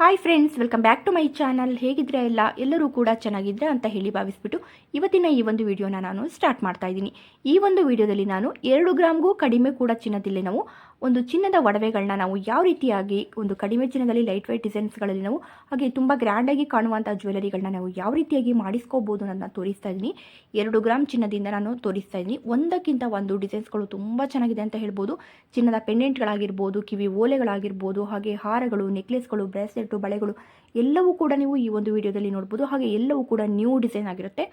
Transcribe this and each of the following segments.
Hi friends welcome back to my channel ಹೇಗಿದ್ರೆ ಎಲ್ಲ? ಎಲ್ಲರೂ ಕೂಡ ಚೆನ್ನಾಗಿದ್ರೆ ಅಂತ ಹೇಳಿ ಭಾವಿಸ್ಬಿಟ್ಟು ಇವತ್ತಿನ ಈ ಒಂದು ವಿಡಿಯೋನ ನಾನು ಸ್ಟಾರ್ಟ್ ಮಾಡ್ತಾ ಇದ್ದೀನಿ. ಈ ಒಂದು ವಿಡಿಯೋದಲ್ಲಿ ನಾನು ಎರಡು ಗ್ರಾಮ್ಗೂ ಕಡಿಮೆ ಕೂಡ ಚಿನ್ನದಲ್ಲಿ ನಾವು ಒಂದು ಚಿನ್ನದ ಒಡವೆಗಳನ್ನ ನಾವು ಯಾವ ರೀತಿಯಾಗಿ ಒಂದು ಕಡಿಮೆ ಚಿನ್ನದಲ್ಲಿ ಲೈಟ್ ವೈಟ್ ಡಿಸೈನ್ಸ್ಗಳಲ್ಲಿ ನಾವು ಹಾಗೆ ತುಂಬ ಗ್ರ್ಯಾಂಡಾಗಿ ಕಾಣುವಂಥ ಜ್ಯುವೆಲರಿಗಳನ್ನ ನಾವು ಯಾವ ರೀತಿಯಾಗಿ ಮಾಡಿಸ್ಕೋಬೋದು ಅನ್ನೋದನ್ನ ತೋರಿಸ್ತಾ ಇದ್ದೀನಿ. ಎರಡು ಗ್ರಾಮ್ ಚಿನ್ನದಿಂದ ನಾನು ತೋರಿಸ್ತಾ ಇದ್ದೀನಿ. ಒಂದಕ್ಕಿಂತ ಒಂದು ಡಿಸೈನ್ಸ್ಗಳು ತುಂಬ ಚೆನ್ನಾಗಿದೆ ಅಂತ ಹೇಳ್ಬೋದು. ಚಿನ್ನದ ಪೆಂಡೆಂಟ್ಗಳಾಗಿರ್ಬೋದು ಕಿವಿ ಓಲೆಗಳಾಗಿರ್ಬೋದು, ಹಾಗೆ ಹಾರಗಳು ನೆಕ್ಲೆಸ್ಗಳು ಬ್ರೇಸ್ಲೆಟು ಬಳೆಗಳು ಎಲ್ಲವೂ ಕೂಡ ನೀವು ಈ ಒಂದು ವಿಡಿಯೋದಲ್ಲಿ ನೋಡ್ಬೋದು. ಹಾಗೆ ಎಲ್ಲವೂ ಕೂಡ ನ್ಯೂ ಡಿಸೈನ್ ಆಗಿರುತ್ತೆ.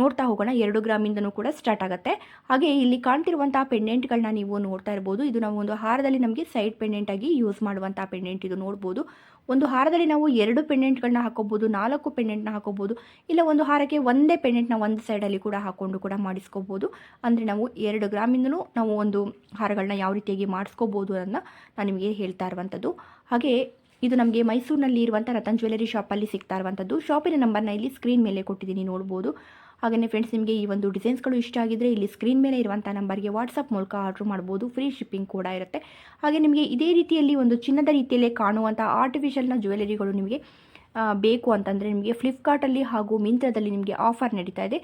ನೋಡ್ತಾ ಹೋಗೋಣ. ಎರಡು ಗ್ರಾಮಿಂದನೂ ಕೂಡ ಸ್ಟಾರ್ಟ್ ಆಗುತ್ತೆ. ಹಾಗೆ ಇಲ್ಲಿ ಕಾಣ್ತಿರುವಂತಹ ಪೆಂಡೆಂಟ್ಗಳನ್ನ ನೀವು ನೋಡ್ತಾ ಇರ್ಬೋದು. ಇದು ನಾವು ಒಂದು ಹಾರದಲ್ಲಿ ನಮಗೆ ಸೈಡ್ ಪೆಂಡೆಂಟ್ ಆಗಿ ಯೂಸ್ ಮಾಡುವಂತಹ ಪೆಂಡೆಂಟ್ ಇದು ನೋಡ್ಬೋದು. ಒಂದು ಹಾರದಲ್ಲಿ ನಾವು ಎರಡು ಪೆಂಡೆಂಟ್ಗಳನ್ನ ಹಾಕೋಬಹುದು ನಾಲ್ಕು ಪೆಂಡೆಂಟ್ನ ಹಾಕೋಬಹುದು ಇಲ್ಲ ಒಂದು ಹಾರಕ್ಕೆ ಒಂದೇ ಪೆಂಡೆಂಟ್ನ ಒಂದು ಸೈಡಲ್ಲಿ ಕೂಡ ಹಾಕೊಂಡು ಕೂಡ ಮಾಡಿಸ್ಕೋಬಹುದು ಅಂದರೆ ನಾವು ಎರಡು ಗ್ರಾಮಿಂದನೂ ನಾವು ಒಂದು ಹಾರಗಳನ್ನ ಯಾವ ರೀತಿಯಾಗಿ ಮಾಡಿಸ್ಕೋಬೋದು ಅನ್ನೋದನ್ನ ನಾನು ನಿಮಗೆ ಹೇಳ್ತಾ ಇರುವಂಥದ್ದು. ಹಾಗೆ ಇದು ನಮಗೆ ಮೈಸೂರಿನಲ್ಲಿ ಇರುವಂಥ ರತನ್ ಜ್ಯುವೆಲರಿ ಶಾಪಲ್ಲಿ ಸಿಗ್ತಾ ಇರುವಂಥದ್ದು. ಶಾಪಿನ ನಂಬರ್ನ ಇಲ್ಲಿ ಸ್ಕ್ರೀನ್ ಮೇಲೆ ಕೊಟ್ಟಿದ್ದೀನಿ, ನೋಡ್ಬೋದು. ಹಾಗೆಯೇ ಫ್ರೆಂಡ್ಸ್ ನಿಮಗೆ ಈ ಒಂದು ಡಿಸೈನ್ಸ್ಗಳು ಇಷ್ಟ ಆಗಿದ್ರೆ ಇಲ್ಲಿ ಸ್ಕ್ರೀನ್ ಮೇಲೆ ಇರುವಂಥ ನಂಬರ್ಗೆ ವಾಟ್ಸಪ್ ಮೂಲಕ ಆರ್ಡ್ರ್ ಮಾಡ್ಬೋದು. ಫ್ರೀ ಶಿಪ್ಪಿಂಗ್ ಕೂಡ ಇರುತ್ತೆ. ಹಾಗೆ ನಿಮಗೆ ಇದೇ ರೀತಿಯಲ್ಲಿ ಒಂದು ಚಿನ್ನದ ರೀತಿಯಲ್ಲೇ ಕಾಣುವಂಥ ಆರ್ಟಿಫಿಷಿಯಲ್ನ ಜ್ಯುವೆಲರಿಗಳು ನಿಮಗೆ ಬೇಕು ಅಂತಂದರೆ ನಿಮಗೆ ಫ್ಲಿಪ್ಕಾರ್ಟಲ್ಲಿ ಹಾಗೂ ಮಿಂತ್ರದಲ್ಲಿ ನಿಮಗೆ ಆಫರ್ ನಡೀತಾ ಇದೆ.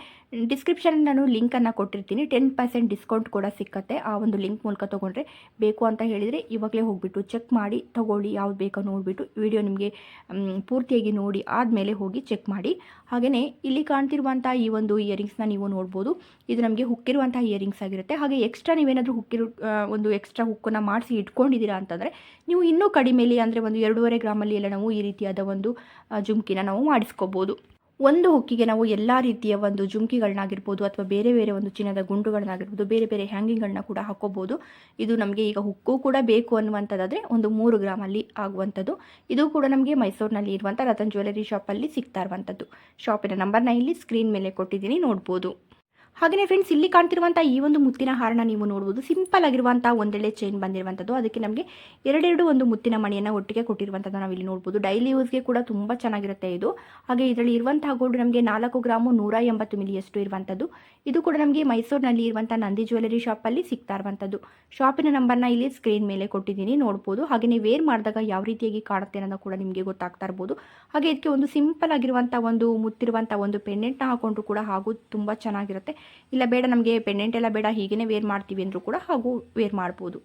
ಡಿಸ್ಕ್ರಿಪ್ಷನ್ ನಾನು ಲಿಂಕನ್ನು ಕೊಟ್ಟಿರ್ತೀನಿ. ಟೆನ್ ಪರ್ಸೆಂಟ್ ಡಿಸ್ಕೌಂಟ್ ಕೂಡ ಸಿಕ್ಕತ್ತೆ. ಆ ಒಂದು ಲಿಂಕ್ ಮೂಲಕ ತೊಗೊಂಡ್ರೆ ಬೇಕು ಅಂತ ಹೇಳಿದರೆ ಇವಾಗಲೇ ಹೋಗಿಬಿಟ್ಟು ಚೆಕ್ ಮಾಡಿ, ತೊಗೊಳ್ಳಿ ಯಾವ್ದು ಬೇಕೋ ನೋಡಿಬಿಟ್ಟು ವಿಡಿಯೋ ನಿಮಗೆ ಪೂರ್ತಿಯಾಗಿ ನೋಡಿ ಆದಮೇಲೆ ಹೋಗಿ ಚೆಕ್ ಮಾಡಿ. ಹಾಗೆಯೇ ಇಲ್ಲಿ ಕಾಣ್ತಿರುವಂಥ ಈ ಒಂದು ಇಯರಿಂಗ್ಸ್ನ ನೀವು ನೋಡ್ಬೋದು. ಇದು ನಮಗೆ ಹುಕ್ಕಿರುವಂಥ ಇಯರಿಂಗ್ಸ್ ಆಗಿರುತ್ತೆ. ಹಾಗೆ ಎಕ್ಸ್ಟ್ರಾ ನೀವೇನಾದರೂ ಹುಕ್ಕಿರು ಒಂದು ಎಕ್ಸ್ಟ್ರಾ ಹುಕ್ಕನ್ನು ಮಾಡಿಸಿ ಇಟ್ಕೊಂಡಿದ್ದೀರಾ ಅಂತಂದರೆ, ನೀವು ಇನ್ನೂ ಕಡಿಮೆಲಿ ಅಂದರೆ ಒಂದು ಎರಡೂವರೆ ಗ್ರಾಮಲ್ಲಿ ಎಲ್ಲ ನಾವು ಈ ರೀತಿಯಾದ ಒಂದು ಜುಮ್ಕಿನ ನಾವು ಮಾಡಿಸ್ಕೋಬೋದು. ಒಂದು ಹುಕ್ಕಿಗೆ ನಾವು ಎಲ್ಲ ರೀತಿಯ ಒಂದು ಜುಮ್ಕಿಗಳನ್ನಾಗಿರ್ಬೋದು ಅಥವಾ ಬೇರೆ ಬೇರೆ ಒಂದು ಚಿನ್ನದ ಗುಂಡುಗಳನ್ನಾಗಿರ್ಬೋದು, ಬೇರೆ ಬೇರೆ ಹ್ಯಾಂಗಿಂಗ್ಗಳನ್ನ ಕೂಡ ಹಾಕೋಬೋದು ಇದು ನಮಗೆ ಈಗ ಹುಕ್ಕು ಕೂಡ ಬೇಕು ಅನ್ನುವಂಥದ್ದಾದರೆ ಒಂದು ಮೂರು ಗ್ರಾಮಲ್ಲಿ ಆಗುವಂಥದ್ದು. ಇದು ಕೂಡ ನಮಗೆ ಮೈಸೂರಿನಲ್ಲಿ ಇರುವಂಥ ರತನ್ ಜ್ಯುವೆಲರಿ ಶಾಪಲ್ಲಿ ಸಿಗ್ತಾ ಇರುವಂಥದ್ದು. ಶಾಪಿನ ನಂಬರ್ನ ಇಲ್ಲಿ ಸ್ಕ್ರೀನ್ ಮೇಲೆ ಕೊಟ್ಟಿದ್ದೀನಿ, ನೋಡ್ಬೋದು. ಹಾಗೆಯೇ ಫ್ರೆಂಡ್ಸ್ ಇಲ್ಲಿ ಕಾಣ್ತಿರುವಂಥ ಈ ಒಂದು ಮುತ್ತಿನ ಹಾರನ ನೀವು ನೋಡ್ಬೋದು. ಸಿಂಪಲ್ ಆಗಿರುವಂಥ ಒಂದೆಳೆ ಚೈನ್ ಬಂದಿರುವಂಥದ್ದು ಅದಕ್ಕೆ ನಮಗೆ ಎರಡೆರಡು ಒಂದು ಮುತ್ತಿನ ಮಣಿಯನ್ನು ಒಟ್ಟಿಗೆ ಕೊಟ್ಟಿರುವಂಥದ್ದು ನಾವು ಇಲ್ಲಿ ನೋಡ್ಬೋದು. ಡೈಲಿ ಯೂಸ್ಗೆ ಕೂಡ ತುಂಬ ಚೆನ್ನಾಗಿರುತ್ತೆ ಇದು. ಹಾಗೆ ಇದರಲ್ಲಿ ಇರುವಂತಹ ಗೋಲ್ಡ್ ನಮಗೆ ನಾಲ್ಕು ಗ್ರಾಮು ನೂರ ಎಂಬತ್ತು ಮಿಲಿಯಷ್ಟು ಇರುವಂಥದ್ದು ಇದು ಕೂಡ ನಮಗೆ ಮೈಸೂರಿನಲ್ಲಿ ಇರುವಂಥ ನಂದಿ ಜ್ಯುವೆಲರಿ ಶಾಪಲ್ಲಿ ಸಿಗ್ತಾ ಇರುವಂಥದ್ದು ಶಾಪಿನ ನಂಬರ್ನ ಇಲ್ಲಿ ಸ್ಕ್ರೀನ್ ಮೇಲೆ ಕೊಟ್ಟಿದ್ದೀನಿ, ನೋಡ್ಬೋದು. ನೀವು ವೇರ್ ಮಾಡಿದಾಗ ಯಾವ ರೀತಿಯಾಗಿ ಕಾಣುತ್ತೆ ಅನ್ನೋದು ಕೂಡ ನಿಮಗೆ ಗೊತ್ತಾಗ್ತಾ ಇರ್ಬೋದು. ಹಾಗೆ ಇದಕ್ಕೆ ಒಂದು ಸಿಂಪಲ್ ಆಗಿರುವಂಥ ಒಂದು ಮುತ್ತಿರುವಂಥ ಒಂದು ಪೆಂಡೆಂಟ್ನ ಹಾಕೊಂಡ್ರು ಕೂಡ ಹಾಗೂ ತುಂಬ ಚೆನ್ನಾಗಿರುತ್ತೆ. ಇಲ್ಲ ಬೇಡ, ನಮಗೆ ಪೆಂಡೆಂಟ್ ಎಲ್ಲ ಬೇಡ ಹೀಗೇ ವೇರ್ ಮಾಡ್ತೀವಿ ಅಂದರೂ ಕೂಡ ಹಾಗೂ ವೇರ್ ಮಾಡ್ಬೋದು.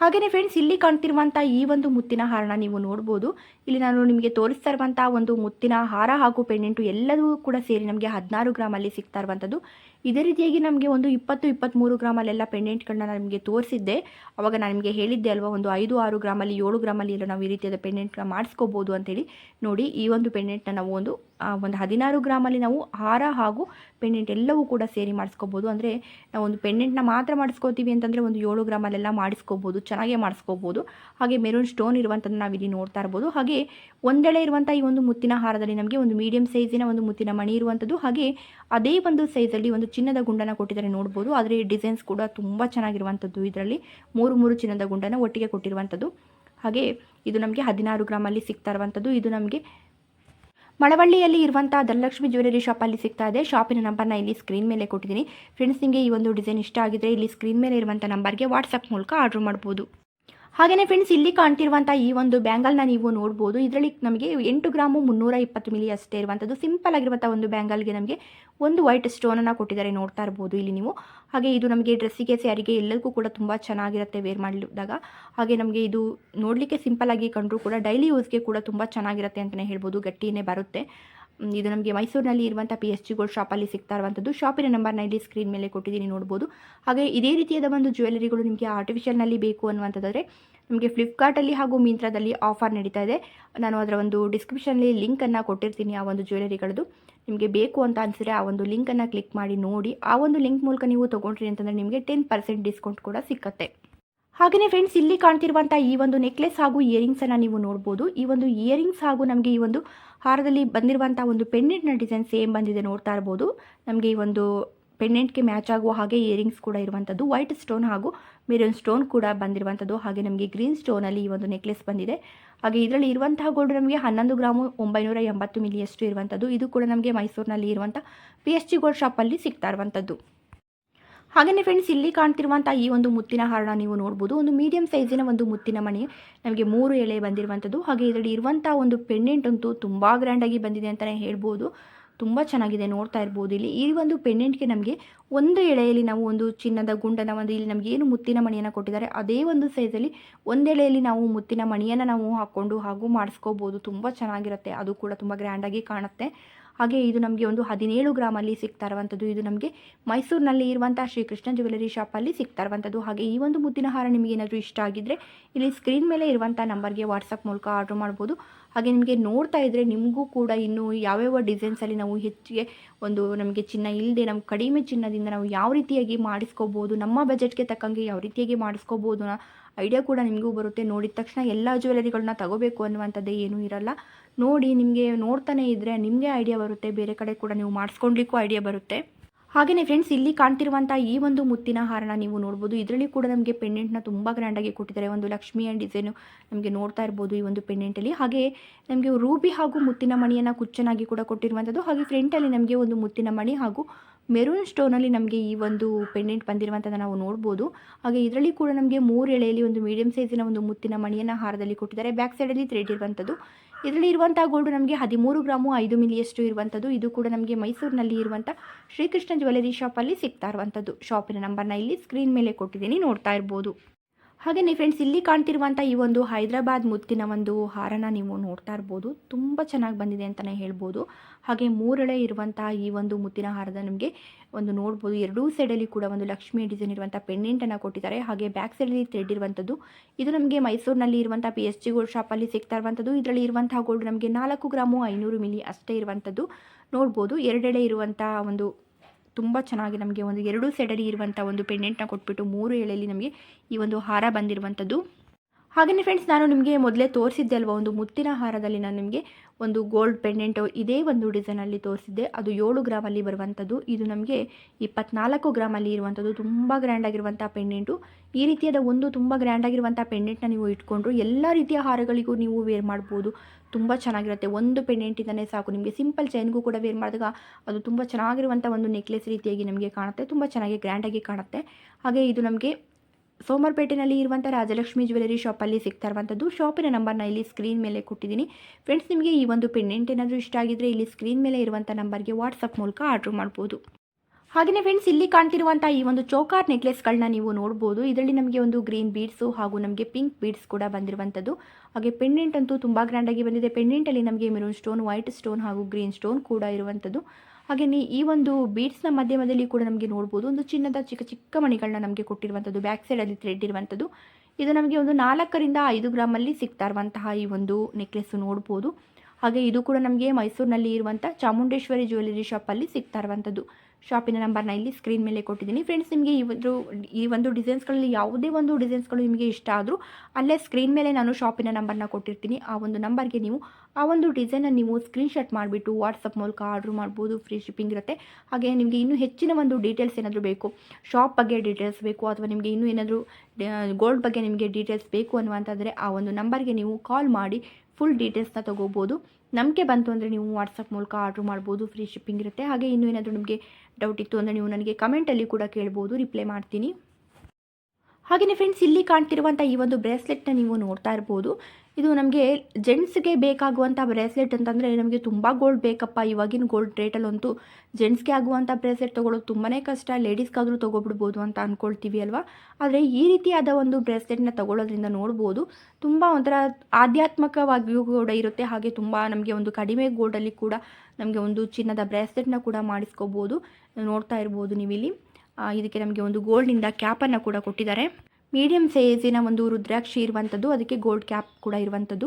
ಹಾಗೆಯೇ ಫ್ರೆಂಡ್ಸ್ ಇಲ್ಲಿ ಕಾಣ್ತಿರುವಂಥ ಈ ಒಂದು ಮುತ್ತಿನ ಹಾರನ ನೀವು ನೋಡ್ಬೋದು. ಇಲ್ಲಿ ನಾನು ನಿಮಗೆ ತೋರಿಸ್ತಾ ಇರುವಂಥ ಒಂದು ಮುತ್ತಿನ ಹಾರ ಹಾಗೂ ಪೆಂಡೆಂಟು ಎಲ್ಲದೂ ಕೂಡ ಸೇರಿ ನಮಗೆ ಹದಿನಾರು ಗ್ರಾಮಲ್ಲಿ ಸಿಗ್ತಾ ಇರುವಂಥದ್ದು ಇದೇ ರೀತಿಯಾಗಿ ನಮಗೆ ಒಂದು ಇಪ್ಪತ್ತು ಇಪ್ಪತ್ತ್ಮೂರು ಗ್ರಾಮಲ್ಲೆಲ್ಲ ಪೆಂಡೆಂಟ್ಗಳನ್ನ ನಮಗೆ ತೋರಿಸಿದ್ದೆ. ಅವಾಗ ನಾನು ನಿಮಗೆ ಹೇಳಿದ್ದೆ ಅಲ್ವಾ, ಒಂದು ಐದು, ಆರು ಗ್ರಾಮಲ್ಲಿ, ಏಳು ಗ್ರಾಮಲ್ಲಿ ಎಲ್ಲ ನಾವು ಈ ರೀತಿಯಾದ ಪೆಂಡೆಂಟ್ನ ಮಾಡಿಸ್ಕೋಬೋದು ಅಂತೇಳಿ. ನೋಡಿ, ಈ ಒಂದು ಪೆಂಡೆಂಟ್ನ ನಾವು ಒಂದು ಒಂದು ಹದಿನಾರು ಗ್ರಾಮಲ್ಲಿ ನಾವು ಹಾರ ಹಾಗೂ ಪೆಂಡೆಂಟ್ ಎಲ್ಲವೂ ಕೂಡ ಸೇರಿ ಮಾಡಿಸ್ಕೋಬೋದು. ಅಂದರೆ ನಾವು ಒಂದು ಪೆಂಡೆಂಟ್ನ ಮಾತ್ರ ಮಾಡಿಸ್ಕೋತೀವಿ ಅಂತಂದರೆ ಒಂದು ಏಳು ಗ್ರಾಮಲ್ಲೆಲ್ಲ ಮಾಡಿಸ್ಕೋಬೋದು, ಚೆನ್ನಾಗೇ ಮಾಡಿಸ್ಕೋಬೋದು. ಹಾಗೆ ಮೆರೂನ್ ಸ್ಟೋನ್ ಇರುವಂಥದ್ದು ನಾವಿಲ್ಲಿ ನೋಡ್ತಾ ಇರ್ಬೋದು. ಹಾಗೆ ಒಂದೆಳೆ ಇರುವಂಥ ಈ ಒಂದು ಮುತ್ತಿನ ಹಾರದಲ್ಲಿ ನಮಗೆ ಒಂದು ಮೀಡಿಯಂ ಸೈಜಿನ ಒಂದು ಮುತ್ತಿನ ಮಣಿ ಇರುವಂಥದ್ದು ಹಾಗೆ ಅದೇ ಒಂದು ಸೈಜಲ್ಲಿ ಒಂದು ಚಿನ್ನದ ಗುಂಡನ ಕೊಟ್ಟಿದ್ದಾರೆ ನೋಡ್ಬೋದು. ಆದರೆ ಈ ಡಿಸೈನ್ಸ್ ಕೂಡ ತುಂಬ ಚೆನ್ನಾಗಿರುವಂಥದ್ದು ಇದರಲ್ಲಿ. ಮೂರು ಮೂರು ಚಿನ್ನದ ಗುಂಡನ ಒಟ್ಟಿಗೆ ಕೊಟ್ಟಿರುವಂಥದ್ದು ಹಾಗೆ ಇದು ನಮಗೆ ಹದಿನಾರು ಗ್ರಾಮಲ್ಲಿ ಸಿಗ್ತಾ ಇರುವಂಥದ್ದು ಇದು ನಮಗೆ ಮಳವಳ್ಳಿಯಲ್ಲಿ ಇರುವಂಥ ಧನಲಕ್ಷ್ಮಿ ಜ್ಯುವೆಲರಿ ಶಾಪಲ್ಲಿ ಸಿಗ್ತಾ ಇದೆ. ಶಾಪಿನ ನಂಬರ್ನ ಇಲ್ಲಿ ಸ್ಕ್ರೀನ್ ಮೇಲೆ ಕೊಟ್ಟಿದ್ದೀನಿ. ಫ್ರೆಂಡ್ಸ್ ನಿಮಗೆ ಈ ಒಂದು ಡಿಸೈನ್ ಇಷ್ಟ ಆಗಿದ್ರೆ ಇಲ್ಲಿ ಸ್ಕ್ರೀನ್ ಮೇಲೆ ಇರುವಂಥ ನಂಬರ್ಗೆ ವಾಟ್ಸಪ್ ಮೂಲಕ ಆರ್ಡರ್ ಮಾಡ್ಬೋದು. ಹಾಗೆಯೇ ಫ್ರೆಂಡ್ಸ್ ಇಲ್ಲಿ ಕಾಣ್ತಿರುವಂಥ ಈ ಒಂದು ಬ್ಯಾಂಗಲ್ನ ನೀವು ನೋಡ್ಬೋದು. ಇದರಲ್ಲಿ ನಮಗೆ ಎಂಟು ಗ್ರಾಮು ಮುನ್ನೂರ ಇಪ್ಪತ್ತು ಮಿಲಿ ಅಷ್ಟೇ ಇರುವಂಥದ್ದು ಸಿಂಪಲ್ ಆಗಿರುವಂಥ ಒಂದು ಬ್ಯಾಂಗಲ್ಗೆ ನಮಗೆ ಒಂದು ವೈಟ್ ಸ್ಟೋನನ್ನು ಕೊಟ್ಟಿದ್ದಾರೆ ನೋಡ್ತಾ ಇರ್ಬೋದು ಇಲ್ಲಿ ನೀವು. ಹಾಗೆ ಇದು ನಮಗೆ ಡ್ರೆಸ್ಸಿಗೆ ಸ್ಯಾರಿಗೆ ಎಲ್ಲದಕ್ಕೂ ಕೂಡ ತುಂಬ ಚೆನ್ನಾಗಿರುತ್ತೆ ವೇರ್ ಮಾಡಿದಾಗ ಹಾಗೆ ನಮಗೆ ಇದು ನೋಡಲಿಕ್ಕೆ ಸಿಂಪಲ್ ಆಗಿ ಕಂಡರೂ ಕೂಡ ಡೈಲಿ ಯೂಸ್ಗೆ ಕೂಡ ತುಂಬ ಚೆನ್ನಾಗಿರುತ್ತೆ ಅಂತಲೇ ಹೇಳ್ಬೋದು. ಗಟ್ಟಿನೇ ಬರುತ್ತೆ. ಇದು ನಮಗೆ ಮೈಸೂರಿನಲ್ಲಿ ಇರುವಂಥ ಪಿ ಎಸ್ ಜಿ ಗೋಲ್ಡ್ ಶಾಪಲ್ಲಿ ಸಿಗ್ತಾ ಇರುವಂಥದ್ದು ಶಾಪಿನ ನಂಬರ್ನ ಇಲ್ಲಿ ಸ್ಕ್ರೀನ್ ಮೇಲೆ ಕೊಟ್ಟಿದ್ದೀನಿ, ನೋಡ್ಬೋದು. ಹಾಗೆ ಇದೇ ರೀತಿಯಾದ ಒಂದು ಜ್ಯುವೆಲರಿಗಳು ನಿಮಗೆ ಆರ್ಟಿಫಿಷಿಯಲ್ನಲ್ಲಿ ಬೇಕು ಅನ್ನುವಂಥದ್ದಾದರೆ, ನಿಮಗೆ ಫ್ಲಿಪ್ಕಾರ್ಟಲ್ಲಿ ಹಾಗೂ ಮಿಂತ್ರಾದಲ್ಲಿ ಆಫರ್ ನಡೀತಾ ಇದೆ. ನಾನು ಅದರ ಒಂದು ಡಿಸ್ಕ್ರಿಪ್ಷನಲ್ಲಿ ಲಿಂಕನ್ನು ಕೊಟ್ಟಿರ್ತೀನಿ ಆ ಒಂದು ಜ್ಯುವೆಲರಿಗಳದ್ದು ನಿಮಗೆ ಬೇಕು ಅಂತ ಅನಿಸಿದ್ರೆ ಆ ಒಂದು ಲಿಂಕನ್ನು ಕ್ಲಿಕ್ ಮಾಡಿ ನೋಡಿ. ಆ ಒಂದು ಲಿಂಕ್ ಮೂಲಕ ನೀವು ತೊಗೊಂಡ್ರಿ ಅಂತಂದರೆ ನಿಮಗೆ ಟೆನ್ ಪರ್ಸೆಂಟ್ ಡಿಸ್ಕೌಂಟ್ ಕೂಡ ಸಿಕ್ಕತ್ತೆ. ಹಾಗೆಯೇ ಫ್ರೆಂಡ್ಸ್ ಇಲ್ಲಿ ಕಾಣ್ತಿರುವಂಥ ಈ ಒಂದು ನೆಕ್ಲೆಸ್ ಹಾಗೂ ಇಯರಿಂಗ್ಸನ್ನು ನೀವು ನೋಡ್ಬೋದು. ಈ ಒಂದು ಇಯರಿಂಗ್ಸ್ ಹಾಗೂ ನಮಗೆ ಈ ಒಂದು ಹಾರದಲ್ಲಿ ಬಂದಿರುವಂಥ ಒಂದು ಪೆಂಡೆಂಟ್ನ ಡಿಸೈನ್ ಸೇಮ್ ಬಂದಿದೆ ನೋಡ್ತಾ ಇರ್ಬೋದು. ನಮಗೆ ಈ ಒಂದು ಪೆಂಡೆಂಟ್ಗೆ ಮ್ಯಾಚ್ ಆಗುವ ಹಾಗೆ ಇಯರಿಂಗ್ಸ್ ಕೂಡ ಇರುವಂಥದ್ದು ವೈಟ್ ಸ್ಟೋನ್ ಹಾಗೂ ಮೆರೂನ್ ಸ್ಟೋನ್ ಕೂಡ ಬಂದಿರುವಂಥದ್ದು ಹಾಗೆ ನಮಗೆ ಗ್ರೀನ್ ಸ್ಟೋನಲ್ಲಿ ಈ ಒಂದು ನೆಕ್ಲೆಸ್ ಬಂದಿದೆ. ಹಾಗೆ ಇದರಲ್ಲಿ ಇರುವಂತಹ ಗೋಲ್ಡ್ ನಮಗೆ ಹನ್ನೊಂದು ಗ್ರಾಮು ಒಂಬೈನೂರ ಎಂಬತ್ತು ಮಿಲಿಯಷ್ಟು ಇರುವಂಥದ್ದು ಇದು ಕೂಡ ನಮಗೆ ಮೈಸೂರಿನಲ್ಲಿ ಇರುವಂಥ ಪಿ ಎಚ್ ಜಿ ಗೋಲ್ಡ್ ಶಾಪಲ್ಲಿ ಸಿಗ್ತಾ ಇರುವಂಥದ್ದು ಹಾಗೆಯೇ ಫ್ರೆಂಡ್ಸ್ ಇಲ್ಲಿ ಕಾಣ್ತಿರುವಂಥ ಈ ಒಂದು ಮುತ್ತಿನ ಹಾರನ ನೀವು ನೋಡ್ಬೋದು. ಒಂದು ಮೀಡಿಯಂ ಸೈಜಿನ ಒಂದು ಮುತ್ತಿನ ಮಣಿ ನಮಗೆ ಮೂರು ಎಳೆ ಬಂದಿರುವಂಥದ್ದು ಹಾಗೆ ಇದರಲ್ಲಿ ಇರುವಂಥ ಒಂದು ಪೆಂಡೆಂಟ್ ಅಂತೂ ತುಂಬ ಗ್ರ್ಯಾಂಡಾಗಿ ಬಂದಿದೆ ಅಂತಲೇ ಹೇಳ್ಬೋದು. ತುಂಬ ಚೆನ್ನಾಗಿದೆ ನೋಡ್ತಾ ಇರ್ಬೋದು. ಇಲ್ಲಿ ಈ ಒಂದು ಪೆಂಡೆಂಟ್ಗೆ ನಮಗೆ ಒಂದು ಎಳೆಯಲ್ಲಿ ನಾವು ಒಂದು ಚಿನ್ನದ ಗುಂಡನ ಒಂದು ಇಲ್ಲಿ ನಮಗೆ ಏನು ಮುತ್ತಿನ ಮಣಿಯನ್ನು ಕೊಟ್ಟಿದ್ದಾರೆ, ಅದೇ ಒಂದು ಸೈಜಲ್ಲಿ ಒಂದೆಳೆಯಲ್ಲಿ ನಾವು ಮುತ್ತಿನ ಮಣಿಯನ್ನು ನಾವು ಹಾಕ್ಕೊಂಡು ಹಾಗೂ ಮಾಡಿಸ್ಕೋಬೋದು. ತುಂಬ ಚೆನ್ನಾಗಿರುತ್ತೆ. ಅದು ಕೂಡ ತುಂಬ ಗ್ರ್ಯಾಂಡಾಗಿ ಕಾಣುತ್ತೆ. ಹಾಗೆ ಇದು ನಮಗೆ ಒಂದು ಹದಿನೇಳು ಗ್ರಾಮಲ್ಲಿ ಸಿಗ್ತಾ ಇರುವಂಥದ್ದು ಇದು ನಮಗೆ ಮೈಸೂರಿನಲ್ಲಿ ಇರುವಂಥ ಶ್ರೀಕೃಷ್ಣ ಜ್ಯುವೆಲರಿ ಶಾಪಲ್ಲಿ ಸಿಗ್ತಾ ಇರುವಂಥದ್ದು ಹಾಗೆ ಈ ಒಂದು ಮುದ್ದಿನ ಹಾರ ನಿಮಗೆ ಏನಾದರೂ ಇಷ್ಟ ಆಗಿದ್ದರೆ ಇಲ್ಲಿ ಸ್ಕ್ರೀನ್ ಮೇಲೆ ಇರುವಂಥ ನಂಬರ್ಗೆ ವಾಟ್ಸಪ್ ಮೂಲಕ ಆರ್ಡರ್ ಮಾಡ್ಬೋದು. ಹಾಗೆ ನಿಮಗೆ ನೋಡ್ತಾ ಇದ್ದರೆ ನಿಮಗೂ ಕೂಡ ಇನ್ನೂ ಯಾವ್ಯಾವ ಡಿಸೈನ್ಸಲ್ಲಿ ನಾವು ಹೆಚ್ಚಿಗೆ ಒಂದು ನಮಗೆ ಚಿನ್ನ ಇಲ್ಲದೆ ನಮ್ಮ ಕಡಿಮೆ ಚಿನ್ನದಿಂದ ನಾವು ಯಾವ ರೀತಿಯಾಗಿ ಮಾಡಿಸ್ಕೋಬೋದು, ನಮ್ಮ ಬಜೆಟ್ಗೆ ತಕ್ಕಂಗೆ ಯಾವ ರೀತಿಯಾಗಿ ಮಾಡಿಸ್ಕೋಬೋದು ಅನ್ನೋ ಐಡಿಯಾ ಕೂಡ ನಿಮಗೂ ಬರುತ್ತೆ. ನೋಡಿದ ತಕ್ಷಣ ಎಲ್ಲ ಜ್ಯುವೆಲರಿಗಳನ್ನ ತಗೋಬೇಕು ಅನ್ನುವಂಥದ್ದು ಏನೂ ಇರಲ್ಲ. ನೋಡಿ, ನಿಮಗೆ ನೋಡ್ತಾನೆ ಇದ್ದರೆ ನಿಮಗೆ ಐಡಿಯಾ ಬರುತ್ತೆ. ಬೇರೆ ಕಡೆ ಕೂಡ ನೀವು ಮಾಡಿಸ್ಕೊಳ್ಲಿಕ್ಕೂ ಐಡಿಯಾ ಬರುತ್ತೆ. ಹಾಗೆಯೇ ಫ್ರೆಂಡ್ಸ್ ಇಲ್ಲಿ ಕಾಣ್ತಿರುವಂಥ ಈ ಒಂದು ಮುತ್ತಿನ ಹಾರನ ನೀವು ನೋಡ್ಬೋದು. ಇದರಲ್ಲಿ ಕೂಡ ನಮಗೆ ಪೆಂಡೆಂಟ್ನ ತುಂಬ ಗ್ರ್ಯಾಂಡಾಗಿ ಕೊಟ್ಟಿದ್ದಾರೆ. ಒಂದು ಲಕ್ಷ್ಮಿ ಆ್ಯಂಡ್ ಡಿಸೈನು ನಮಗೆ ನೋಡ್ತಾ ಇರ್ಬೋದು ಈ ಒಂದು ಪೆಂಡೆಂಟಲ್ಲಿ ಹಾಗೆ ನಮಗೆ ರೂಬಿ ಹಾಗೂ ಮುತ್ತಿನ ಮಣಿಯನ್ನು ಕುಚ್ಚನಾಗಿ ಕೂಡ ಕೊಟ್ಟಿರುವಂಥದ್ದು. ಹಾಗೆ ಫ್ರೆಂಟಲ್ಲಿ ನಮಗೆ ಒಂದು ಮುತ್ತಿನ ಮಣಿ ಹಾಗೂ ಮೆರೂನ್ ಸ್ಟೋನಲ್ಲಿ ನಮಗೆ ಈ ಒಂದು ಪೆಂಡೆಂಟ್ ಬಂದಿರುವಂಥದ್ದು ನಾವು ನೋಡ್ಬೋದು. ಹಾಗೆ ಇದರಲ್ಲಿ ಕೂಡ ನಮಗೆ ಮೂರು ಎಳೆಯಲ್ಲಿ ಒಂದು ಮೀಡಿಯಂ ಸೈಜಿನ ಒಂದು ಮುತ್ತಿನ ಮಣಿಯನ್ನು ಹಾರದಲ್ಲಿ ಕೊಟ್ಟಿದ್ದಾರೆ. ಬ್ಯಾಕ್ ಸೈಡಲ್ಲಿ ಥ್ರೆಡ್ ಇರುವಂಥದ್ದು ಇದರಲ್ಲಿ ಇರುವಂಥ ಗೋಲ್ಡ್ ನಮಗೆ ಹದಿಮೂರು ಗ್ರಾಮು ಐದು ಮಿಲಿಯಷ್ಟು ಇರುವಂಥದ್ದು ಇದು ಕೂಡ ನಮಗೆ ಮೈಸೂರಿನಲ್ಲಿ ಇರುವಂಥ ಶ್ರೀಕೃಷ್ಣ ಜ್ಯುವೆಲರಿ ಶಾಪಲ್ಲಿ ಸಿಗ್ತಾ ಇರುವಂಥದ್ದು ಶಾಪಿನ ನಂಬರ್ನ ಇಲ್ಲಿ ಸ್ಕ್ರೀನ್ ಮೇಲೆ ಕೊಟ್ಟಿದ್ದೀನಿ. ನೋಡ್ತಾ ಇರ್ಬೋದು. ಹಾಗೆಯೇ ಫ್ರೆಂಡ್ಸ್ ಇಲ್ಲಿ ಕಾಣ್ತಿರುವಂಥ ಈ ಒಂದು ಹೈದರಾಬಾದ್ ಮುತ್ತಿನ ಒಂದು ಹಾರನ ನೀವು ನೋಡ್ತಾ ಇರ್ಬೋದು. ತುಂಬ ಚೆನ್ನಾಗಿ ಬಂದಿದೆ ಅಂತಲೇ ಹೇಳ್ಬೋದು. ಹಾಗೆ ಮೂರಳೆ ಇರುವಂಥ ಈ ಒಂದು ಮುತ್ತಿನ ಹಾರದ ನಿಮಗೆ ಒಂದು ನೋಡ್ಬೋದು. ಎರಡೂ ಸೈಡಲ್ಲಿ ಕೂಡ ಒಂದು ಲಕ್ಷ್ಮಿ ಡಿಸೈನ್ ಇರುವಂಥ ಪೆಂಡೆಂಟನ್ನು ಕೊಟ್ಟಿದ್ದಾರೆ. ಹಾಗೆ ಬ್ಯಾಕ್ ಸೈಡಲ್ಲಿ ಥ್ರೆಡ್ ಇರುವಂಥದ್ದು ಇದು ನಮಗೆ ಮೈಸೂರಿನಲ್ಲಿ ಇರುವಂಥ ಪಿ ಎಸ್ ಜಿ ಗೋಲ್ಡ್ ಶಾಪಲ್ಲಿ ಸಿಗ್ತಾ ಇರುವಂಥದ್ದು ಇದರಲ್ಲಿ ಇರುವಂಥ ಗೋಲ್ಡ್ ನಮಗೆ ನಾಲ್ಕು ಗ್ರಾಮು ಐನೂರು ಮಿಲಿ ಅಷ್ಟೇ ಇರುವಂಥದ್ದು ನೋಡ್ಬೋದು. ಎರಡೆಡೆ ಇರುವಂಥ ಒಂದು ತುಂಬ ಚೆನ್ನಾಗಿ ನಮಗೆ ಒಂದು ಎರಡು ಸೈಡಲ್ಲಿ ಇರುವಂಥ ಒಂದು ಪೆಂಡೆಂಟ್ನ ಕೊಟ್ಬಿಟ್ಟು ಮೂರು ಎಳೆಯಲ್ಲಿ ನಮಗೆ ಈ ಒಂದು ಹಾರ ಬಂದಿರುವಂಥದ್ದು ಹಾಗೆಯೇ ಫ್ರೆಂಡ್ಸ್ ನಾನು ನಿಮಗೆ ಮೊದಲೇ ತೋರಿಸಿದ್ದೆ ಅಲ್ವಾ, ಒಂದು ಮುತ್ತಿನ ಹಾರದಲ್ಲಿ ನಾನು ನಿಮಗೆ ಒಂದು ಗೋಲ್ಡ್ ಪೆಂಡೆಂಟು ಇದೇ ಒಂದು ಡಿಸೈನಲ್ಲಿ ತೋರಿಸಿದ್ದೆ. ಅದು ಏಳು ಗ್ರಾಮಲ್ಲಿ ಬರುವಂಥದ್ದು ಇದು ನಮಗೆ ಇಪ್ಪತ್ನಾಲ್ಕು ಗ್ರಾಮಲ್ಲಿ ಇರುವಂಥದ್ದು ತುಂಬ ಗ್ರ್ಯಾಂಡಾಗಿರುವಂಥ ಪೆಂಡೆಂಟು ಈ ರೀತಿಯಾದ ಒಂದು ತುಂಬ ಗ್ರ್ಯಾಂಡಾಗಿರುವಂಥ ಪೆಂಡೆಂಟ್ನ ನೀವು ಇಟ್ಕೊಂಡ್ರು ಎಲ್ಲ ರೀತಿಯ ಹಾರಗಳಿಗೂ ನೀವು ವೇರ್ ಮಾಡ್ಬೋದು. ತುಂಬ ಚೆನ್ನಾಗಿರುತ್ತೆ. ಒಂದು ಪೆಂಡೆಂಟಿಂದನೇ ಸಾಕು. ನಿಮಗೆ ಸಿಂಪಲ್ ಚೈನ್ಗೂ ಕೂಡ ವೇರ್ ಮಾಡಿದಾಗ ಅದು ತುಂಬ ಚೆನ್ನಾಗಿರುವಂಥ ಒಂದು ನೆಕ್ಲೆಸ್ ರೀತಿಯಾಗಿ ನಮಗೆ ಕಾಣುತ್ತೆ. ತುಂಬ ಚೆನ್ನಾಗಿ ಗ್ರ್ಯಾಂಡಾಗಿ ಕಾಣುತ್ತೆ. ಹಾಗೆ ಇದು ನಮಗೆ ಸೋಮವಾರಪೇಟೆನಲ್ಲಿ ಇರುವಂಥ ರಾಜಲಕ್ಷ್ಮಿ ಜ್ಯುವೆಲರಿ ಶಾಪಲ್ಲಿ ಸಿಗ್ತಾ ಇರುವಂಥದ್ದು ಶಾಪಿನ ನಂಬರ್ನ ಇಲ್ಲಿ ಸ್ಕ್ರೀನ್ ಮೇಲೆ ಕೊಟ್ಟಿದ್ದೀನಿ. ಫ್ರೆಂಡ್ಸ್, ನಿಮಗೆ ಈ ಒಂದು ಪೆಂಡೆಂಟ್ ಏನಾದರೂ ಇಷ್ಟ ಆಗಿದ್ದರೆ ಇಲ್ಲಿ ಸ್ಕ್ರೀನ್ ಮೇಲೆ ಇರುವಂಥ ನಂಬರ್ಗೆ ವಾಟ್ಸಪ್ ಮೂಲಕ ಆರ್ಡ್ರ್ ಮಾಡ್ಬೋದು. ಹಾಗೆಯೇ ಫ್ರೆಂಡ್ಸ್, ಇಲ್ಲಿ ಕಾಣ್ತಿರುವಂಥ ಈ ಒಂದು ಚೌಕಾರ್ ನೆಕ್ಲೆಸ್ಗಳನ್ನ ನೀವು ನೋಡ್ಬೋದು. ಇದರಲ್ಲಿ ನಮಗೆ ಒಂದು ಗ್ರೀನ್ ಬೀಡ್ಸು ಹಾಗೂ ನಮಗೆ ಪಿಂಕ್ ಬೀಡ್ಸ್ ಕೂಡ ಬಂದಿರುವಂಥದ್ದು ಹಾಗೆ ಪೆಂಡೆಂಟ್ ಅಂತೂ ತುಂಬ ಗ್ರ್ಯಾಂಡಾಗಿ ಬಂದಿದೆ. ಪೆಂಡೆಂಟಲ್ಲಿ ನಮಗೆ ಮೆರೂನ್ ಸ್ಟೋನ್, ವೈಟ್ ಸ್ಟೋನ್ ಹಾಗೂ ಗ್ರೀನ್ ಸ್ಟೋನ್ ಕೂಡ ಇರುವಂಥದ್ದು ಹಾಗೆಯೇ ಈ ಒಂದು ಬೀಡ್ಸ್ನ ಮಧ್ಯಮದಲ್ಲಿ ಕೂಡ ನಮಗೆ ನೋಡ್ಬೋದು, ಒಂದು ಚಿನ್ನದ ಚಿಕ್ಕ ಚಿಕ್ಕ ಮಣಿಗಳನ್ನ ನಮಗೆ ಕೊಟ್ಟಿರುವಂಥದ್ದು ಬ್ಯಾಕ್ ಸೈಡಲ್ಲಿ ಥ್ರೆಡ್ ಇರುವಂಥದ್ದು. ಇದು ನಮಗೆ ಒಂದು ನಾಲ್ಕರಿಂದ ಐದು ಗ್ರಾಮಲ್ಲಿ ಸಿಗ್ತಾ ಇರುವಂತಹ ಈ ಒಂದು ನೆಕ್ಲೆಸ್ಸು ನೋಡ್ಬೋದು. ಹಾಗೆ ಇದು ಕೂಡ ನಮಗೆ ಮೈಸೂರಿನಲ್ಲಿ ಇರುವಂಥ ಚಾಮುಂಡೇಶ್ವರಿ ಜ್ಯುವೆಲರಿ ಶಾಪಲ್ಲಿ ಸಿಗ್ತಾ ಇರುವಂಥದ್ದು. ಶಾಪಿನ ನಂಬರ್ನ ಇಲ್ಲಿ ಸ್ಕ್ರೀನ್ ಮೇಲೆ ಕೊಟ್ಟಿದ್ದೀನಿ. ಫ್ರೆಂಡ್ಸ್ ನಿಮಗೆ ಈ ಒಂದು ಈ ಒಂದು ಡಿಸೈನ್ಸ್ಗಳಲ್ಲಿ ಯಾವುದೇ ಒಂದು ಡಿಸೈನ್ಸ್ಗಳು ನಿಮಗೆ ಇಷ್ಟ ಆದರೂ ಅಲ್ಲೇ ಸ್ಕ್ರೀನ್ ಮೇಲೆ ನಾನು ಶಾಪಿನ ನಂಬರ್ನ ಕೊಟ್ಟಿರ್ತೀನಿ. ಆ ಒಂದು ನಂಬರ್ಗೆ ನೀವು ಆ ಒಂದು ಡಿಸೈನನ್ನು ನೀವು ಸ್ಕ್ರೀನ್ಶಾಟ್ ಮಾಡಿಬಿಟ್ಟು ವಾಟ್ಸಪ್ ಮೂಲಕ ಆರ್ಡ್ರ್ ಮಾಡ್ಬೋದು. ಫ್ರೀ ಶಿಪ್ಪಿಂಗ್ ಇರುತ್ತೆ. ಹಾಗೆ ನಿಮಗೆ ಇನ್ನೂ ಹೆಚ್ಚಿನ ಒಂದು ಡೀಟೇಲ್ಸ್ ಏನಾದರೂ ಬೇಕು ಶಾಪ್ ಬಗ್ಗೆ ಡೀಟೇಲ್ಸ್ ಬೇಕು, ಅಥವಾ ನಿಮಗೆ ಇನ್ನೂ ಏನಾದರೂ ಗೋಲ್ಡ್ ಬಗ್ಗೆ ನಿಮಗೆ ಡೀಟೇಲ್ಸ್ ಬೇಕು ಅನ್ನುವಂಥದ್ರೆ ಆ ಒಂದು ನಂಬರ್ಗೆ ನೀವು ಕಾಲ್ ಮಾಡಿ. ಫುಲ್ ಡೀಟೇಲ್ಸ್ನ ತೊಗೋಬೋದು. ನಮಗೆ ಬಂತು ಅಂದರೆ ನೀವು ವಾಟ್ಸಪ್ ಮೂಲಕ ಆರ್ಡ್ರ್ ಮಾಡ್ಬೋದು ಫ್ರೀ ಶಿಪ್ಪಿಂಗ್ ಇರುತ್ತೆ. ಹಾಗೆ ಇನ್ನೂ ಏನಾದರೂ ನಿಮಗೆ ಡೌಟ್ ಇತ್ತು ಅಂದರೆ ನೀವು ನನಗೆ ಕಮೆಂಟಲ್ಲಿ ಕೂಡ ಕೇಳ್ಬೋದು ರಿಪ್ಲೈ ಮಾಡ್ತೀನಿ. ಹಾಗೆಯೇ ಫ್ರೆಂಡ್ಸ್ ಇಲ್ಲಿ ಕಾಣ್ತಿರುವಂಥ ಈ ಒಂದು ಬ್ರೇಸ್ಲೆಟ್ನ ನೀವು ನೋಡ್ತಾ ಇರ್ಬೋದು. ಇದು ನಮಗೆ ಜೆಂಟ್ಸ್ಗೆ ಬೇಕಾಗುವಂಥ ಬ್ರೇಸ್ಲೆಟ್ ಅಂತಂದರೆ ನಮಗೆ ತುಂಬ ಗೋಲ್ಡ್ ಬೇಕಪ್ಪ. ಇವಾಗಿನ ಗೋಲ್ಡ್ ರೇಟಲ್ಲಂತೂ ಜೆಂಟ್ಸ್ಗೆ ಆಗುವಂಥ ಬ್ರೇಸ್ಲೆಟ್ ತೊಗೊಳ್ಳೋದು ತುಂಬಾ ಕಷ್ಟ. ಲೇಡೀಸ್ಗಾದರೂ ತೊಗೊಬಿಡ್ಬೋದು ಅಂತ ಅಂದ್ಕೊಳ್ತೀವಿ ಅಲ್ವಾ? ಆದರೆ ಈ ರೀತಿಯಾದ ಒಂದು ಬ್ರೇಸ್ಲೆಟ್ನ ತೊಗೊಳ್ಳೋದ್ರಿಂದ ನೋಡ್ಬೋದು, ತುಂಬ ಒಂಥರ ಆಧ್ಯಾತ್ಮಕವಾಗಿಯೂ ಕೂಡ ಇರುತ್ತೆ. ಹಾಗೆ ತುಂಬ ನಮಗೆ ಒಂದು ಕಡಿಮೆ ಗೋಲ್ಡಲ್ಲಿ ಕೂಡ ನಮಗೆ ಒಂದು ಚಿನ್ನದ ಬ್ರೇಸ್ಲೆಟ್ನ ಕೂಡ ಮಾಡಿಸ್ಕೋಬೋದು. ನೋಡ್ತಾ ಇರ್ಬೋದು ನೀವಿಲ್ಲಿ. ಇದಕ್ಕೆ ನಮಗೆ ಒಂದು ಗೋಲ್ಡಿಂದ ಕ್ಯಾಪನ್ನು ಕೂಡ ಕೊಟ್ಟಿದ್ದಾರೆ. ಮೀಡಿಯಂ ಸೈಜಿನ ಒಂದು ರುದ್ರಾಕ್ಷಿ ಇರುವಂಥದ್ದು ಅದಕ್ಕೆ ಗೋಲ್ಡ್ ಕ್ಯಾಪ್ ಕೂಡ ಇರುವಂಥದ್ದು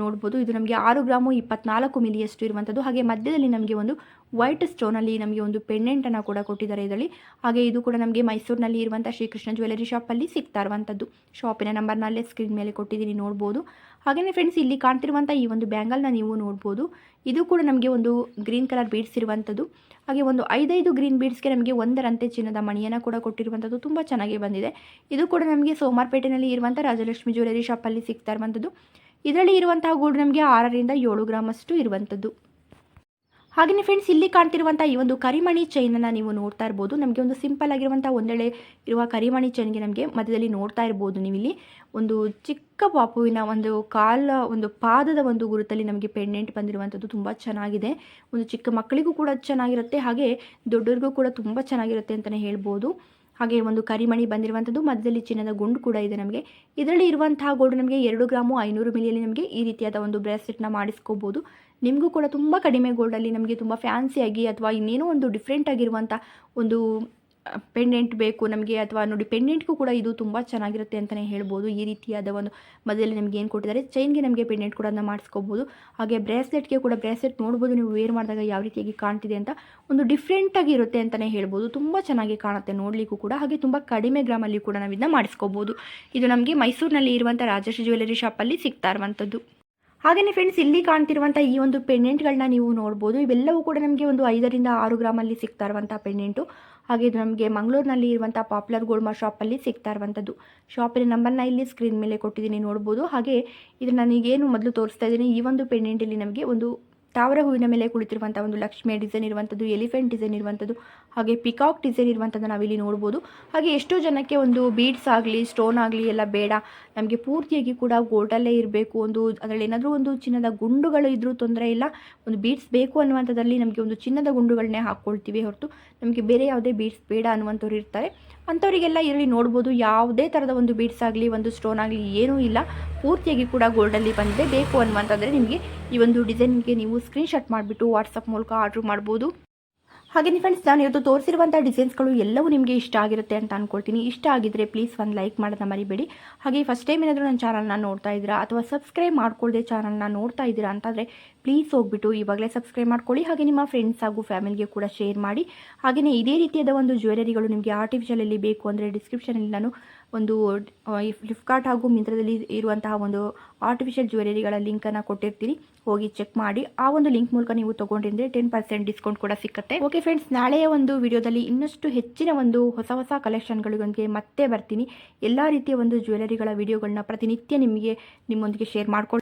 ನೋಡ್ಬೋದು, ಇದು ನಮಗೆ ಆರು ಗ್ರಾಮು ಇಪ್ಪತ್ನಾಲ್ಕು ಮಿಲಿಯಷ್ಟು ಇರುವಂಥದ್ದು ಹಾಗೆ ಮಧ್ಯದಲ್ಲಿ ನಮಗೆ ಒಂದು ವೈಟ್ ಸ್ಟೋನಲ್ಲಿ ನಮಗೆ ಒಂದು ಪೆಂಡೆಂಟನ್ನು ಕೂಡ ಕೊಟ್ಟಿದ್ದಾರೆ ಇದರಲ್ಲಿ. ಹಾಗೆ ಇದು ಕೂಡ ನಮಗೆ ಮೈಸೂರಿನಲ್ಲಿ ಇರುವಂಥ ಶ್ರೀಕೃಷ್ಣ ಜ್ಯುವೆಲರಿ ಶಾಪಲ್ಲಿ ಸಿಗ್ತಾ ಇರುವಂಥದ್ದು ಶಾಪಿನ ನಂಬರ್ನಲ್ಲೇ ಸ್ಕ್ರೀನ್ ಮೇಲೆ ಕೊಟ್ಟಿದ್ದೀನಿ, ನೋಡ್ಬೋದು. ಹಾಗೆಯೇ ಫ್ರೆಂಡ್ಸ್ ಇಲ್ಲಿ ಕಾಣ್ತಿರುವಂಥ ಈ ಒಂದು ಬ್ಯಾಂಗಲ್ನ ನೀವು ನೋಡ್ಬೋದು. ಇದು ಕೂಡ ನಮಗೆ ಒಂದು ಗ್ರೀನ್ ಕಲರ್ ಬೀಡ್ಸ್ ಇರುವಂಥದ್ದು ಹಾಗೆ ಒಂದು ಐದೈದು ಗ್ರೀನ್ ಬೀಡ್ಸ್ಗೆ ನಮಗೆ ಒಂದರಂತೆ ಚಿನ್ನದ ಮಣಿಯನ್ನು ಕೂಡ ಕೊಟ್ಟಿರುವಂಥದ್ದು ತುಂಬ ಚೆನ್ನಾಗಿ ಬಂದಿದೆ. ಇದು ಕೂಡ ನಮಗೆ ಸೋಮಾರ್ಪೇಟೆಯಲ್ಲಿ ಇರುವಂಥ ರಾಜಲಕ್ಷ್ಮಿ ಜ್ಯುವೆಲರಿ ಶಾಪಲ್ಲಿ ಸಿಗ್ತಾ ಇರುವಂಥದ್ದು ಇದರಲ್ಲಿ ಇರುವಂತಹ ಗೋಲ್ಡ್ ನಮಗೆ ಆರರಿಂದ ಏಳು ಗ್ರಾಮಷ್ಟು ಇರುವಂಥದ್ದು ಹಾಗೆಯೇ ಫ್ರೆಂಡ್ಸ್ ಇಲ್ಲಿ ಕಾಣ್ತಿರುವಂಥ ಈ ಒಂದು ಕರಿಮಣಿ ಚೈನನ್ನು ನೀವು ನೋಡ್ತಾ ಇರ್ಬೋದು. ನಮಗೆ ಒಂದು ಸಿಂಪಲ್ ಆಗಿರುವಂಥ ಒಂದೆಳೆ ಇರುವ ಕರಿಮಣಿ ಚೈನ್ಗೆ ನಮಗೆ ಮಧ್ಯದಲ್ಲಿ ನೋಡ್ತಾ ಇರ್ಬೋದು ನೀವು ಇಲ್ಲಿ ಒಂದು ಚಿಕ್ಕ ಪಾಪುವಿನ ಒಂದು ಕಾಲ, ಒಂದು ಪಾದದ ಒಂದು ಗುರುತಲ್ಲಿ ನಮಗೆ ಪೆಂಡೆಂಟ್ ಬಂದಿರುವಂಥದ್ದು ತುಂಬ ಚೆನ್ನಾಗಿದೆ. ಒಂದು ಚಿಕ್ಕ ಮಕ್ಕಳಿಗೂ ಕೂಡ ಚೆನ್ನಾಗಿರುತ್ತೆ, ಹಾಗೆ ದೊಡ್ಡವ್ರಿಗೂ ಕೂಡ ತುಂಬ ಚೆನ್ನಾಗಿರುತ್ತೆ ಅಂತಲೇ ಹೇಳ್ಬೋದು. ಹಾಗೆ ಒಂದು ಕರಿಮಣಿ ಬಂದಿರುವಂಥದ್ದು, ಮಧ್ಯದಲ್ಲಿ ಚಿನ್ನದ ಗುಂಡು ಕೂಡ ಇದೆ ನಮಗೆ. ಇದರಲ್ಲಿ ಇರುವಂತಹ ಗೋಲ್ಡ್ ನಮಗೆ ಎರಡು ಗ್ರಾಮು ಐನೂರು ಮಿಲಿಯಲ್ಲಿ ನಮಗೆ ಈ ರೀತಿಯಾದ ಒಂದು ಬ್ರೇಸ್ಲೆಟ್ನ ಮಾಡಿಸ್ಕೋಬೋದು. ನಿಮಗೂ ಕೂಡ ತುಂಬ ಕಡಿಮೆ ಗೋಲ್ಡಲ್ಲಿ ನಮಗೆ ತುಂಬ ಫ್ಯಾನ್ಸಿಯಾಗಿ ಅಥವಾ ಇನ್ನೇನೋ ಒಂದು ಡಿಫ್ರೆಂಟ್ ಆಗಿರುವಂಥ ಒಂದು ಪೆಂಡೆಂಟ್ ಬೇಕು ನಮಗೆ ಅಥವಾ ನೋಡಿ ಪೆಂಡೆಂಟ್ಗೂ ಕೂಡ ಇದು ತುಂಬ ಚೆನ್ನಾಗಿರುತ್ತೆ ಅಂತಲೇ ಹೇಳ್ಬೋದು. ಈ ರೀತಿಯಾದ ಒಂದು ಮಧ್ಯದಲ್ಲಿ ನಮಗೆ ಏನು ಕೊಟ್ಟಿದ್ದಾರೆ ಚೈನ್ಗೆ ನಮಗೆ ಪೆಂಡೆಂಟ್ ಕೂಡ ಮಾಡಿಸ್ಕೋಬೋದು. ಹಾಗೆ ಬ್ರೇಸ್ಲೆಟ್ಗೆ ಕೂಡ ಬ್ರೇಸ್ಲೆಟ್ ನೋಡ್ಬೋದು, ನೀವು ವೇರ್ ಮಾಡಿದಾಗ ಯಾವ ರೀತಿಯಾಗಿ ಕಾಣ್ತಿದೆ ಅಂತ ಒಂದು ಡಿಫ್ರೆಂಟಾಗಿ ಇರುತ್ತೆ ಅಂತಲೇ ಹೇಳ್ಬೋದು. ತುಂಬ ಚೆನ್ನಾಗಿ ಕಾಣುತ್ತೆ ನೋಡಲಿಕ್ಕೂ ಕೂಡ. ಹಾಗೆ ತುಂಬ ಕಡಿಮೆ ಗ್ರಾಮಲ್ಲಿ ಕೂಡ ನಾವು ಇದನ್ನ ಮಾಡಿಸ್ಕೋಬೋದು. ಇದು ನಮಗೆ ಮೈಸೂರಿನಲ್ಲಿ ಇರುವಂಥ ರಾಜಶ್ರೀ ಜ್ಯುವೆಲರಿ ಶಾಪಲ್ಲಿ ಸಿಗ್ತಾ ಇರುವಂಥದ್ದು ಹಾಗೆಯೇ ಫ್ರೆಂಡ್ಸ್ ಇಲ್ಲಿ ಕಾಣ್ತಿರುವಂಥ ಈ ಒಂದು ಪೆಂಡೆಂಟ್ಗಳನ್ನ ನೀವು ನೋಡ್ಬೋದು. ಇವೆಲ್ಲವೂ ಕೂಡ ನಮಗೆ ಒಂದು ಐದರಿಂದ ಆರು ಗ್ರಾಮಲ್ಲಿ ಸಿಗ್ತಾ ಇರುವಂಥ ಪೆಂಡೆಂಟು ಹಾಗೆ ಇದು ನಮಗೆ ಮಂಗಳೂರಿನಲ್ಲಿ ಇರುವಂಥ ಪಾಪ್ಯುಲರ್ ಗೋಲ್ಮಾ ಶಾಪಲ್ಲಿ ಸಿಗ್ತಾ ಇರುವಂಥದ್ದು ಶಾಪಿನ ನಂಬರ್ನ ಇಲ್ಲಿ ಸ್ಕ್ರೀನ್ ಮೇಲೆ ಕೊಟ್ಟಿದ್ದೀನಿ ನೋಡ್ಬೋದು. ಹಾಗೆ ಇದು ನನಗೇನು ಮೊದಲು ತೋರಿಸ್ತಾ ಇದ್ದೀನಿ. ಈ ಒಂದು ಪೆಂಡೆಂಟಲ್ಲಿ ನಮಗೆ ಒಂದು ತಾವರ ಹೂವಿನ ಮೇಲೆ ಕುಳಿತಿರುವಂಥ ಒಂದು ಲಕ್ಷ್ಮಿಯ ಡಿಸೈನ್ ಇರುವಂಥದ್ದು ಎಲಿಫೆಂಟ್ ಡಿಸೈನ್ ಇರುವಂಥದ್ದು ಹಾಗೆ ಪಿಕಾಕ್ ಡಿಸೈನ್ ಇರುವಂಥದ್ದು ನಾವಿಲ್ಲಿ ನೋಡ್ಬೋದು. ಹಾಗೆ ಎಷ್ಟೋ ಜನಕ್ಕೆ ಒಂದು ಬೀಡ್ಸ್ ಆಗಲಿ ಸ್ಟೋನ್ ಆಗಲಿ ಎಲ್ಲ ಬೇಡ. ನಮಗೆ ಪೂರ್ತಿಯಾಗಿ ಕೂಡ ಗೋಲ್ಡಲ್ಲೇ ಇರಬೇಕು. ಒಂದು ಅದರಲ್ಲಿ ಏನಾದರೂ ಒಂದು ಚಿನ್ನದ ಗುಂಡುಗಳು ಇದ್ರೂ ತೊಂದರೆ ಇಲ್ಲ. ಒಂದು ಬೀಡ್ಸ್ ಬೇಕು ಅನ್ನುವಂಥದ್ದಲ್ಲಿ ನಮಗೆ ಒಂದು ಚಿನ್ನದ ಗುಂಡುಗಳನ್ನೇ ಹಾಕ್ಕೊಳ್ತೀವಿ ಹೊರತು. ನಮಗೆ ಬೇರೆ ಯಾವುದೇ ಬೀಡ್ಸ್ ಬೇಡ ಅನ್ನುವಂಥವ್ರು ಇರ್ತಾರೆ. ಅಂಥವರಿಗೆಲ್ಲ ಇರಲಿ, ನೋಡ್ಬೋದು. ಯಾವುದೇ ಥರದ ಒಂದು ಬೀಡ್ಸ್ ಆಗಲಿ, ಒಂದು ಸ್ಟೋನ್ ಆಗಲಿ, ಏನೂ ಇಲ್ಲ. ಪೂರ್ತಿಯಾಗಿ ಕೂಡ ಗೋಲ್ಡಲ್ಲಿ ಬಂದಿದೆ. ಬೇಕು ಅನ್ನುವಂಥದ್ರೆ ನಿಮಗೆ ಈ ಒಂದು ಡಿಸೈನ್ಗೆ ನೀವು ಸ್ಕ್ರೀನ್ಶಾಟ್ ಮಾಡಿಬಿಟ್ಟು ವಾಟ್ಸಪ್ ಮೂಲಕ ಆರ್ಡ್ರ್ ಮಾಡ್ಬೋದು. ಹಾಗೆ ಫ್ರೆಂಡ್ಸ್ ನಾನು ಇವತ್ತು ತೋರಿಸಿರುವಂಥ ಡಿಸೈನ್ಸ್ಗಳು ಎಲ್ಲವೂ ನಿಮಗೆ ಇಷ್ಟ ಆಗಿರುತ್ತೆ ಅಂತ ಅಂದ್ಕೊಳ್ತೀನಿ ಇಷ್ಟ ಆಗಿದ್ದರೆ ಪ್ಲೀಸ್ ಒಂದು ಲೈಕ್ ಮಾಡೋದನ್ನ ಮರಿಬೇಡಿ. ಹಾಗೆ ಫಸ್ಟ್ ಟೈಮ್ ಏನಾದರೂ ನನ್ನ ಚಾನಲ್ನ ನೋಡ್ತಾ ಇದ್ದೀರಾ ಅಥವಾ ಸಬ್ಸ್ಕ್ರೈಬ್ ಮಾಡ್ಕೊಳ್ಳದೆ ಚಾನಲ್ನ ನೋಡ್ತಾ ಇದ್ದೀರಾ ಅಂತಂದರೆ ಪ್ಲೀಸ್ ಹೋಗ್ಬಿಟ್ಟು ಇವಾಗಲೇ ಸಬ್ಸ್ಕ್ರೈಬ್ ಮಾಡ್ಕೊಳ್ಳಿ. ಹಾಗೆ ನಿಮ್ಮ ಫ್ರೆಂಡ್ಸ್ ಹಾಗೂ ಫ್ಯಾಮಿಲಿಗೆ ಕೂಡ ಶೇರ್ ಮಾಡಿ. ಹಾಗೆಯೇ ಇದೇ ರೀತಿಯಾದ ಒಂದು ಜ್ಯುವೆಲರಿಗಳು ನಿಮಗೆ ಆರ್ಟಿಫಿಷಿಯಲಲ್ಲಿ ಬೇಕು ಅಂದರೆ ಡಿಸ್ಕ್ರಿಪ್ಷನಲ್ಲಿ ನಾನು ಒಂದು ಫ್ಲಿಪ್ಕಾರ್ಟ್ ಹಾಗೂ ಮಿಂತ್ರದಲ್ಲಿ ಇರುವಂತಹ ಒಂದು ಆರ್ಟಿಫಿಷಿಯಲ್ ಜ್ಯುವೆಲರಿಗಳ ಲಿಂಕನ್ನು ಕೊಟ್ಟಿರ್ತೀನಿ ಹೋಗಿ ಚೆಕ್ ಮಾಡಿ. ಆ ಒಂದು ಲಿಂಕ್ ಮೂಲಕ ನೀವು ತೊಗೊಂಡಿದ್ರೆ ಟೆನ್ ಪರ್ಸೆಂಟ್ ಡಿಸ್ಕೌಂಟ್ ಕೂಡ ಸಿಕ್ಕತ್ತೆ. ಓಕೆ ಫ್ರೆಂಡ್ಸ್ ನಾಳೆಯ ಒಂದು ವಿಡಿಯೋದಲ್ಲಿ ಇನ್ನಷ್ಟು ಹೆಚ್ಚಿನ ಒಂದು ಹೊಸ ಹೊಸ ಕಲೆಕ್ಷನ್ಗಳಿಗೊಂದಿಗೆ ಮತ್ತೆ ಬರ್ತೀನಿ. ಎಲ್ಲ ರೀತಿಯ ಒಂದು ಜ್ಯುವೆಲರಿಗಳ ವಿಡಿಯೋಗಳನ್ನ ಪ್ರತಿನಿತ್ಯ ನಿಮಗೆ, ನಿಮ್ಮೊಂದಿಗೆ ಶೇರ್ ಮಾಡ್ಕೊಳ್ಳಿ